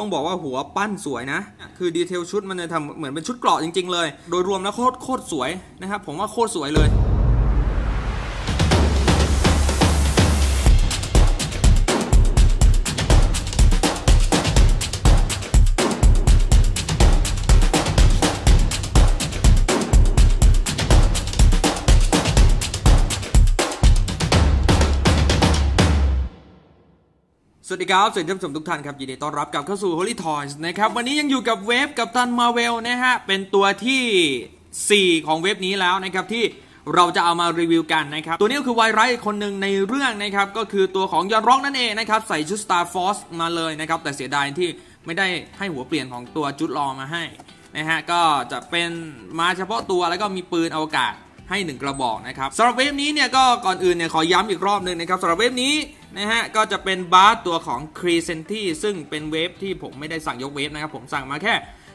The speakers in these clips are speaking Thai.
ต้องบอกว่าหัวปั้นสวยนะ คือดีเทลชุดมันจะทำเหมือนเป็นชุดเกราะจริง ๆ เลย โดยรวมแล้วโคตรโคตรสวยนะครับ ผมว่าโคตรสวยเลย สวัสดีครับ สวัสดีท่านผู้ชมทุกท่านครับ ยินดีต้อนรับกลับเข้าสู่ Holy Toys นะครับ วันนี้ยังอยู่กับเวฟกับตันมาเวลนะฮะ เป็นตัวที่ 4 ของเว็บนี้แล้วนะครับ ที่เราจะเอามารีวิวกันนะครับ ตัวนี้ก็คือไวไรท์คนหนึ่งในเรื่องนะครับ ก็คือตัวของยอนร็อกนั่นเองนะครับ ใส่ชุด Star Force มาเลยนะครับ แต่เสียดายที่ไม่ได้ให้หัวเปลี่ยนของตัวจุดรอมาให้นะฮะก็จะเป็นมาเฉพาะตัวแล้วก็มีปืนอวกาศ ให้ 1 กระบอกนะครับสำหรับเวฟนี้เนี่ยก็ก่อนอื่นเนี่ยขอย้ำอีกรอบหนึ่งนะครับสำหรับเวฟนี้นะฮะก็จะเป็นบาร์ตัวของครีเซนตี้ซึ่งเป็นเวฟที่ผมไม่ได้สั่งยกเวฟนะครับผมสั่งมาแค่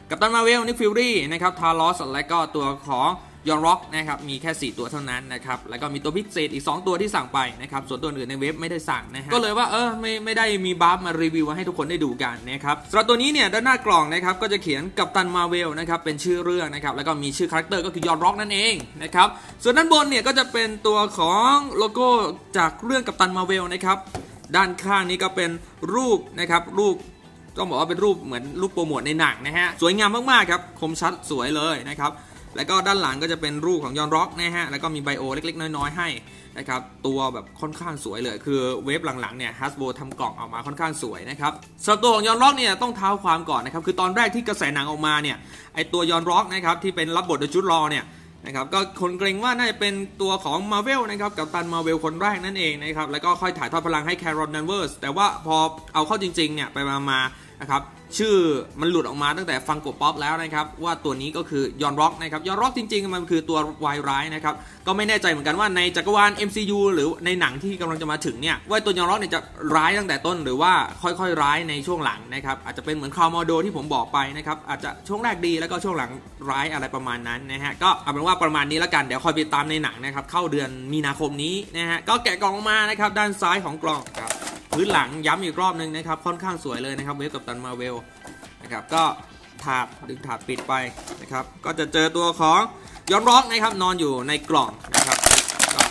กัปตันมาเวลนิกฟิลลี่นะครับทารอสและก็ตัวของ ยอนร็อกนะครับมีแค่ 4 ตัวเท่านั้นนะครับแล้วก็มีตัวพิเศษอีก 2 ตัวที่สั่งไปนะครับส่วนตัวอื่นในเว็บไม่ได้สั่งนะฮะก็เลยว่าเออไม่ไม่ได้มีบัฟมารีวิวให้ทุกคนได้ดูกันนะครับสำหรับตัวนี้เนี่ยด้านหน้ากล่องนะครับก็จะเขียนกัปตันมาเวลนะครับเป็นชื่อเรื่องนะครับแล้วก็มีชื่อคาแรคเตอร์ก็คือยอนร็อกนั่นเองนะครับส่วนด้านบนเนี่ยก็จะเป็นตัวของโลโก้จากเรื่องกัปตันมาเวลนะครับด้านข้างนี้ก็เป็นรูปนะครับรูปต้องบอกว่าเป็นรูปเหมือนรูปโปรโมทในหนังนะฮะสวยงามมากๆครับคมชัดสวยเลยนะครับ แล้วก็ด้านหลังก็จะเป็นรูปของยอนร็อกนะฮะ แล้วก็มีไบโอเล็ก ๆ น้อย ๆ ให้นะครับ ตัวแบบค่อนข้างสวยเลย คือเวฟหลังๆเนี่ยฮัสโบทำกล่องออกมาค่อนข้างสวยนะครับสำหรับตัวของยอนร็อกเนี่ยต้องเท้าความก่อนนะครับ คือตอนแรกที่กระแสหนังออกมาเนี่ย ไอตัวยอนร็อกนะครับที่เป็นรับบทโดยจุดรอเนี่ยนะครับก็คนเกรงว่าน่าจะเป็นตัวของมาเวลนะครับกับตันมาเวลคนแรกนั่นเองนะครับแล้วก็ค่อยถ่ายทอดพลังให้แครอนนันเวอร์สแต่ว่าพอเอาเข้าจริงๆเนี่ยไปมาๆ นะครับชื่อมันหลุดออกมาตั้งแต่ฟังกบป๊อปแล้วนะครับว่าตัวนี้ก็คือยอนร็อกนะครับยอนร็อกจริงๆ มันคือตัววายร้ายนะครับก็ไม่แน่ใจเหมือนกันว่าในจักรวาล MCU หรือในหนังที่กำลังจะมาถึงเนี่ยว่าตัวยอนร็อกเนี่ยจะร้ายตั้งแต่ต้น หรือว่าค่อยๆร้ายในช่วงหลังนะครับอาจจะเป็นเหมือนคาวมอโดที่ผมบอกไปนะครับอาจจะช่วงแรกดีแล้วก็ช่วงหลังร้ายอะไรประมาณนั้นนะฮะก็เอาเป็นว่าประมาณนี้แล้วกันเดี๋ยวคอยไปตามในหนังนะครับเข้าเดือนมีนาคมนี้นะฮะก็แกะกล่องออกมานะครับด้านซ้ายของกล่องครับ พื้นหลังย้ำอีกรอบนึงนะครับ ค่อนข้างสวยเลยนะครับเวฟกับตันมาเวลนะครับก็ถาดดึงถาดปิดไปนะครับ ก็จะเจอตัวของย้อนร็อกนะครับนอนอยู่ในกล่องนะครับก็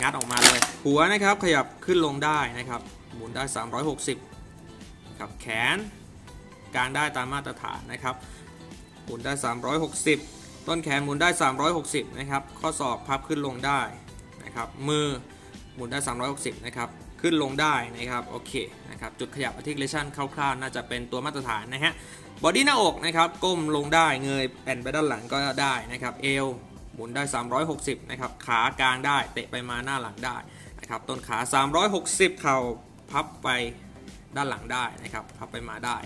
งัดออกมาเลยหัวนะครับขยับขึ้นลงได้นะครับหมุนได้ 360ครับแขนกางได้ตามมาตรฐานนะครับหมุนได้ 360 ต้นแขนหมุนได้ 360นะครับข้อศอกพับขึ้นลงได้นะครับมือหมุนได้ 360นะครับ ขึ้นลงได้นะครับโอเคนะครับจุดขยับ articulation คร่าวๆ น่าจะเป็นตัวมาตรฐานนะฮะบอดี้หน้าอกนะครับก้มลงได้เงยแอนไปด้านหลังก็ได้นะครับเอวหมุนได้ 360นะครับขากลางได้เตะไปมาหน้าหลังได้นะครับต้นขา 360 เข่าพับไปด้านหลังได้นะครับพับไปมาได้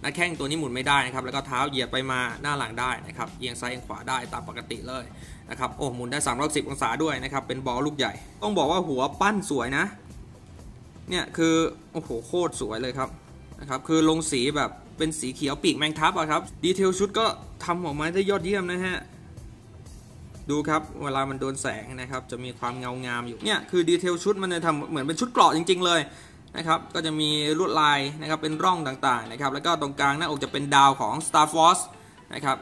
หน้าแข้งตัวนี้หมุนไม่ได้นะครับแล้วก็เท้าเหยียบไปมาหน้าหลังได้นะครับเอียงซ้ายเอียงขวาได้ตามปกติเลยนะครับโอ้หมุนได้310องศาด้วยนะครับเป็นบอลลูกใหญ่ ต้องบอกว่าหัวปั้นสวยนะ เนี่ยคือโอ้โหโคตรสวยเลยครับนะครับคือลงสีแบบเป็นสีเขียวปีกแมงทับอะครับดีเทลชุดก็ทำออกมาได้ยอดเยี่ยมนะฮะดูครับเวลามันโดนแสงนะครับจะมีความเงางามอยู่เนี่ยคือดีเทลชุดมันจะทำเหมือนเป็นชุดเกราะจริง ๆ เลยนะครับก็จะมีลวดลายนะครับเป็นร่องต่างๆนะครับแล้วก็ตรงกลางหน้าอกจะเป็นดาวของ Star Force นะครับ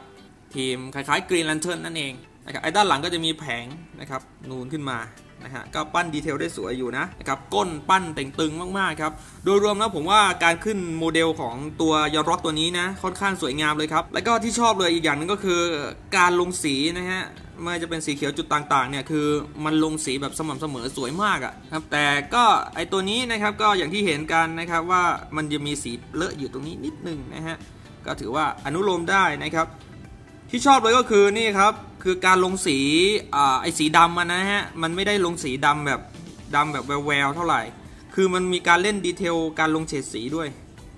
ทีมคล้ายๆ Green Lantern นั่นเอง นะครับไอ้ด้านหลังก็จะมีแผงนะครับนูนขึ้นมานะฮะก็ปั้นดีเทลได้สวยอยู่นะนะครับก้นปั้นเต่งตึงมากๆครับโดยรวมแล้วผมว่าการขึ้นโมเดลของตัวยอร็อกตัวนี้นะค่อนข้างสวยงามเลยครับแล้วก็ที่ชอบเลยอีกอย่างนึงก็คือการลงสีนะฮะไม่ว่าจะเป็นสีเขียวจุดต่างๆเนี่ยคือมันลงสีแบบสม่ำเสมอสวยมากอะครับแต่ก็ไอตัวนี้นะครับก็อย่างที่เห็นกันนะครับว่ามันจะมีสีเลอะอยู่ตรงนี้นิดนึงนะฮะก็ถือว่าอนุโลมได้นะครับที่ชอบเลยก็คือนี่ครับ คือการลงสีอไอสีดำมันนะฮะ มันไม่ได้ลงสีดำแบบดำแบบแววๆเท่าไหร่ คือมันมีการเล่นดีเทลการลงเฉดสีด้วย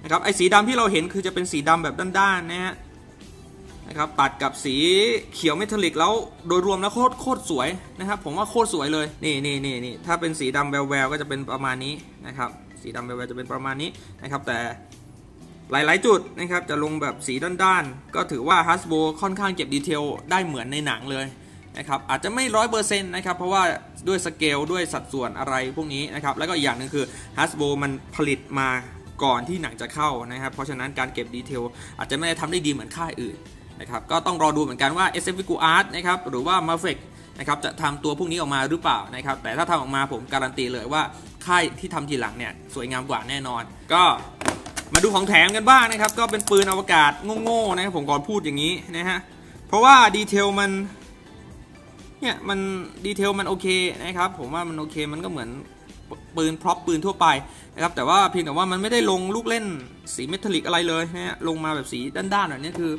นะครับ ไอสีดำที่เราเห็นคือจะเป็นสีดำแบบด้านๆนะฮะนะครับตัดกับสีเขียวเมทัลลิกแล้วโดยรวมแล้วโคตรโคตรสวยนะครับ ผมว่าโคตรสวยเลยนี่นี่นี่นี่ถ้าเป็นสีดำแววๆก็จะเป็นประมาณนี้นะครับ สีดำแววๆจะเป็นประมาณนี้นะครับ แต่ หลายๆ จุดนะครับจะลงแบบสีด้านๆ ก็ถือว่าฮัสโบค่อนข้างเก็บดีเทลได้เหมือนในหนังเลยนะครับอาจจะไม่ร้อยเปอร์เซ็นต์นะครับเพราะว่าด้วยสเกลด้วยสัดส่วนอะไรพวกนี้นะครับแล้วก็อีกอย่างหนึ่งคือฮัสโบมันผลิตมาก่อนที่หนังจะเข้านะครับเพราะฉะนั้นการเก็บดีเทลอาจจะไม่ได้ทำได้ดีเหมือนค่ายอื่นนะครับก็ต้องรอดูเหมือนกันว่า SF v i g u Art นะครับหรือว่า m a v e c นะครับจะทำตัวพวกนี้ออกมาหรือเปล่านะครับแต่ถ้าทำออกมาผมการันตีเลยว่าค่ายที่ทำทีหลังเนี่ยสวยงามกว่าแน่นอน ก็ มาดูของแถมกันบ้างนะครับ ก็เป็นปืนอวกาศโง่ๆนะครับผมก่อนพูดอย่างนี้นะฮะ เพราะว่าดีเทลมัน เนี่ยมันดีเทลมันโอเคนะครับ ผมว่ามันโอเคมันก็เหมือนปืนพร็อพปืนทั่วไปนะครับ แต่ว่าเพียงแต่ว่ามันไม่ได้ลงลูกเล่นสีเมทัลลิกอะไรเลยนะฮะลงมาแบบสีด้านๆแบบนี้คือ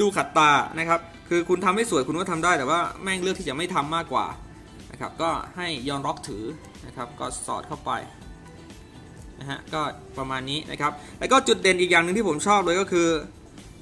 ดูขัดตานะครับ คือคุณทำให้สวยคุณก็ทำได้แต่ว่าแม่งเลือกที่จะไม่ทำมากกว่านะครับก็ให้ยอนร็อกถือนะครับก็สอดเข้าไป นะฮะก็ประมาณนี้นะครับ แล้วก็จุดเด่นอีกอย่างหนึ่งที่ผมชอบเลยก็คือ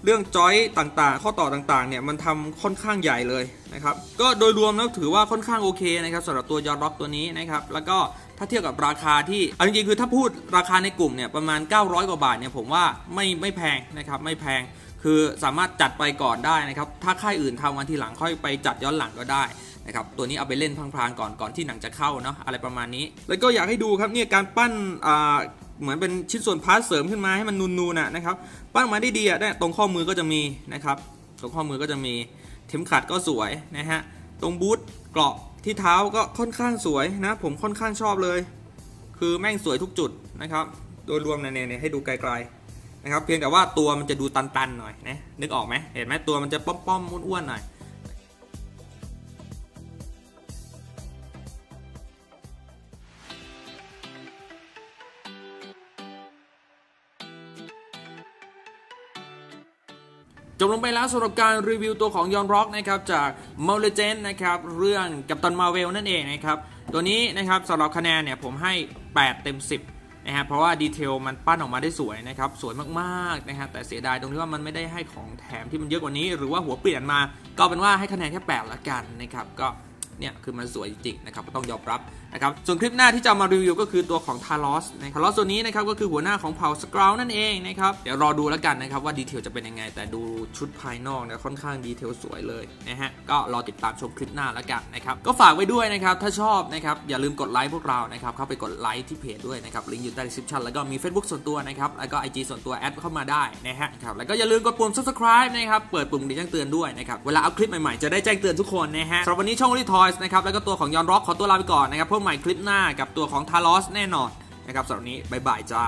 เรื่องจอยต่างๆ ข้อต่อต่างๆเนี่ยมันทำค่อนข้างใหญ่เลยนะครับก็โดยรวมแล้วถือว่าค่อนข้างโอเคนะครับสำหรับตัวยอนร็อกตัวนี้นะครับแล้วก็ถ้าเทียบกับราคาที่เอาจริงๆคือถ้าพูดราคาในกลุ่มเนี่ยประมาณ 900 กว่าบาทเนี่ยผมว่าไม่ไม่แพงนะครับไม่แพงคือสามารถจัดไปก่อนได้นะครับ ถ้าค่ายอื่นทำวันทีหลังค่อยไปจัดย้อนหลังก็ได้ นะครับตัวนี้เอาไปเล่นพลางๆก่อนก่อนที่หนังจะเข้าเนาะอะไรประมาณนี้ แล้วก็อยากให้ดูครับเนี่ยการปั้นอ่าเหมือนเป็นชิ้นส่วนพาร์ทเสริมขึ้นมาให้มันนูนๆนะครับปั้นมาได้ดีอะตรงข้อมือก็จะมีนะครับตรงข้อมือก็จะมีเข็มขัดก็สวยนะฮะตรงบูทเกราะที่เท้าก็ค่อนข้างสวยนะ ผมค่อนข้างชอบเลย คือแม่งสวยทุกจุดนะครับ โดยรวมเนี่ยให้ดูไกลๆนะครับเพียงแต่ว่าตัวมันจะดูตันๆหน่อยนะนึกออกไหมเห็นไหมตัวมันจะป้อมๆอ้วนๆหน่อย จบลงไปแล้วสำหรับการรีวิวตัวของยอนร็อกนะครับจากม l ลเจนนะครับเรื่องกัปตันมาเวลนั่นเองนะครับตัวนี้นะครับสำหรับคะแนนเนี่ยผมให้ 8 เต็ม 10นะครับเพราะว่าดีเทลมันปั้นออกมาได้สวยนะครับสวยมากๆนะครับแต่เสียดายตรงที่ว่ามันไม่ได้ให้ของแถมที่มันเยอะกว่านี้ หรือว่าหัวเปลี่ยนมาก็เป็นว่าให้คะแนนแค่ 8 ละกันนะครับก็เนี่ยคือมันสวยจริงๆนะครับก็ต้องยอมรับนะครับส่วนคลิปหน้าที่จะมารีวิวก็คือตัวของทารอสนะทารอสตัวนี้นะครับก็คือหัวหน้าของเผ่าสกราวนั่นเองนะครับเดี๋ยวรอดูแล้วกันนะครับว่าดีเทลจะเป็นยังไง แต่ดูชุดภายนอกเนี่ยค่อนข้างดีเทลสวยเลยนะฮะก็รอติดตามชมคลิปหน้าแล้วกันนะครับก็ฝากไว้ด้วยนะครับถ้าชอบนะครับอย่าลืมกดไลค์พวกเรานะครับเข้าไปกดไลค์ที่เพจด้วยนะครับลิงก์อยู่ใต้ description แล้วก็มี Facebook ส่วนตัวนะครับแล้วก็ IG ส่วนตัวแอดเข้ามาได้นะฮะครับแล้วก็อย่าลืมกดปุ่ม subscribe นะครับเปิดปุ่มแจ้งเตือนด้วยนะครับเวลาอัพคลิปใหม่ๆจะได้แจ้งเตือนทุกคนนะฮะสำหรับวันนี้ช่องรีทอยส์นะครับแล้วก็ตัวของยอนร็อกขอตัวลาไปก่อนนะครับพบใหม่คลิปหน้ากับตัวของทารอสแน่นอนนะครับสำหรับนนี้บายบายจ้า